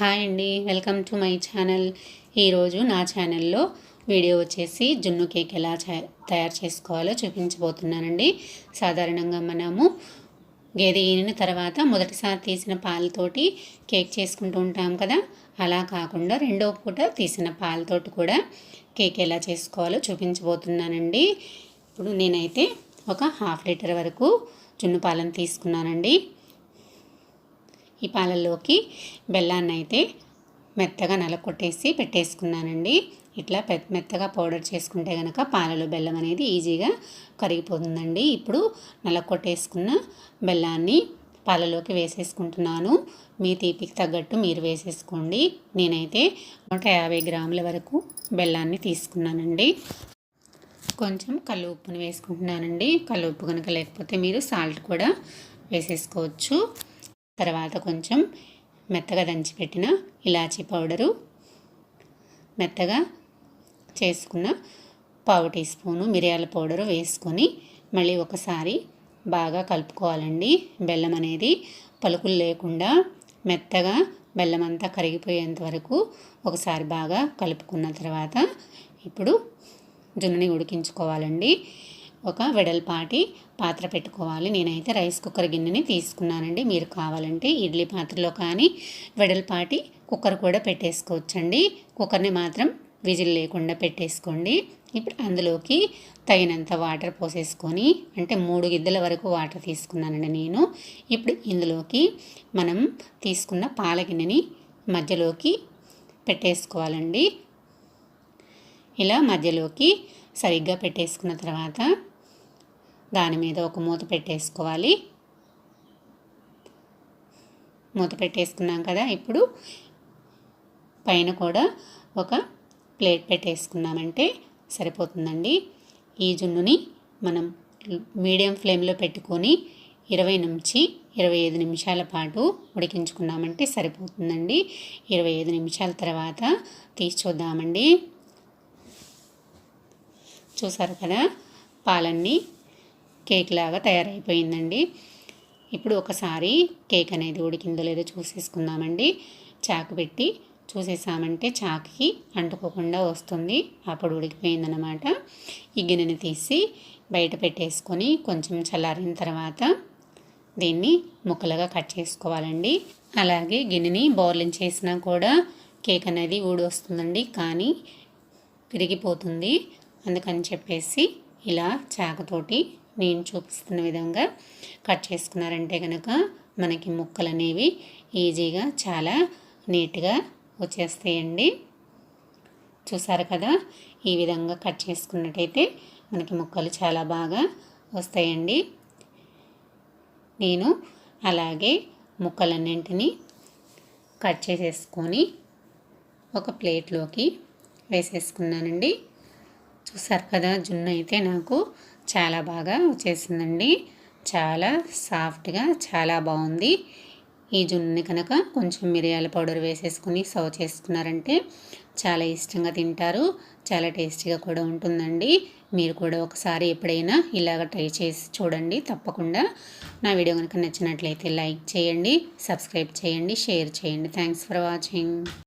Hi అండి welcome to my channel. ఈరోజు నా ఛానల్లో వీడియో వచ్చేసి జున్ను కేక్ ఎలా తయారు చేసుకోవాలో చూపించబోతున్నానండి. సాధారణంగా మనము గేదె ఈనిన తర్వాత మొదటిసారి తీసిన పాలతోటి కేక్ చేసుకుంటూ ఉంటాం కదా. అలా కాకుండా రెండో పూట తీసిన పాలతోటి కూడా కేక్ ఎలా చేసుకోవాలో చూపించబోతున్నానండి. ఇప్పుడు నేనైతే ఒక హాఫ్ లీటర్ వరకు జున్ను పాలను తీసుకున్నానండి. ఈ పాలల్లోకి బెల్లాన్ని అయితే మెత్తగా నలకొట్టేసి పెట్టేసుకున్నానండి. ఇట్లా మెత్తగా పౌడర్ చేసుకుంటే కనుక పాలలో బెల్లం అనేది ఈజీగా కరిగిపోతుందండి. ఇప్పుడు నలకొట్టేసుకున్న బెల్లాన్ని పాలలోకి వేసేసుకుంటున్నాను. మీ తీపికి తగ్గట్టు మీరు వేసేసుకోండి. నేనైతే నూట యాభై గ్రాముల వరకు బెల్లాన్ని తీసుకున్నానండి. కొంచెం కల్లు ఉప్పుని వేసుకుంటున్నానండి. కల్లు ఉప్పు కనుక లేకపోతే మీరు సాల్ట్ కూడా వేసేసుకోవచ్చు. తర్వాత కొంచెం మెత్తగా దంచిపెట్టిన ఇలాచీ పౌడరు. మెత్తగా చేసుకున్న పావు టీ స్పూను మిరియాల పౌడరు వేసుకొని మళ్ళీ ఒకసారి బాగా కలుపుకోవాలండి. బెల్లం అనేది పలుకులు లేకుండా మెత్తగా బెల్లం అంతా కరిగిపోయేంత వరకు ఒకసారి బాగా కలుపుకున్న తర్వాత ఇప్పుడు జున్నుని ఉడికించుకోవాలండి. ఒక వెడల్పాటి పాత్ర పెట్టుకోవాలి. నేనైతే రైస్ కుక్కర్ గిన్నెని తీసుకున్నానండి. మీరు కావాలంటే ఇడ్లీ పాత్రలో కానీ వెడల్పాటి కుక్కర్ కూడా పెట్టేసుకోవచ్చండి. కుక్కర్ని మాత్రం విజిల్ లేకుండా పెట్టేసుకోండి. ఇప్పుడు అందులోకి తగినంత వాటర్ పోసేసుకొని అంటే మూడు గిద్దల వరకు వాటర్ తీసుకున్నానండి నేను. ఇప్పుడు ఇందులోకి మనం తీసుకున్న పాల గిన్నెని మధ్యలోకి పెట్టేసుకోవాలండి. ఇలా మధ్యలోకి సరిగ్గా పెట్టేసుకున్న తర్వాత దాని మీద ఒక మూత పెట్టేసుకోవాలి. మూత పెట్టేసుకున్నాం కదా ఇప్పుడు పైన కూడా ఒక ప్లేట్ పెట్టేసుకున్నామంటే సరిపోతుందండి. ఈ జున్నుని మనం మీడియం ఫ్లేమ్లో పెట్టుకొని ఇరవై నుంచి ఇరవై ఐదు నిమిషాల పాటు ఉడికించుకున్నామంటే సరిపోతుందండి. ఇరవై ఐదు నిమిషాల తర్వాత తీసి చూద్దామండి. చూసారు కదా పాలన్నీ కేక్ లాగా తయారైపోయిందండి. ఇప్పుడు ఒకసారి కేక్ అనేది ఉడికిందో లేదో చూసేసుకుందామండి. చాకు పెట్టి చూసేసామంటే చాకుకి అంటుకోకుండా వస్తుంది. అప్పుడు ఉడికిపోయిందనమాట ఈ గిన్నెని తీసి బయట పెట్టేసుకొని కొంచెం చల్లారిన తర్వాత దీన్ని ముక్కలుగా కట్ చేసుకోవాలండి. అలాగే గిన్నెని బౌర్లింగ్ చేసినా కూడా కేక్ అనేది ఊడి వస్తుందండి. కానీ విరిగిపోతుంది. అందుకని చెప్పేసి ఇలా చాకుతోటి నేను చూపిస్తున్న విధంగా కట్ చేసుకున్నారంటే కనుక మనకి ముక్కలు అనేవి ఈజీగా చాలా నీట్గా వచ్చేస్తాయండి. చూసారు కదా? ఈ విధంగా కట్ చేసుకున్నట్టయితే మనకి ముక్కలు చాలా బాగా వస్తాయండి. నేను అలాగే ముక్కలన్నింటినీ కట్ చేసేసుకొని ఒక ప్లేట్లోకి వేసేసుకున్నానండి. చూసారు కదా? జున్ను అయితే నాకు చాలా బాగా వచ్చేసిందండి. చాలా సాఫ్ట్గా చాలా బాగుంది. ఈ జున్నుని కనుక కొంచెం మిరియాల పౌడర్ వేసేసుకుని సర్వ్ చేసుకున్నారంటే చాలా ఇష్టంగా తింటారు. చాలా టేస్టీగా కూడా ఉంటుందండి. మీరు కూడా ఒకసారి ఎప్పుడైనా ఇలాగ ట్రై చేసి చూడండి. తప్పకుండా నా వీడియో కనుక నచ్చినట్లయితే లైక్ చేయండి సబ్స్క్రైబ్ చేయండి షేర్ చేయండి. Thanks for watching.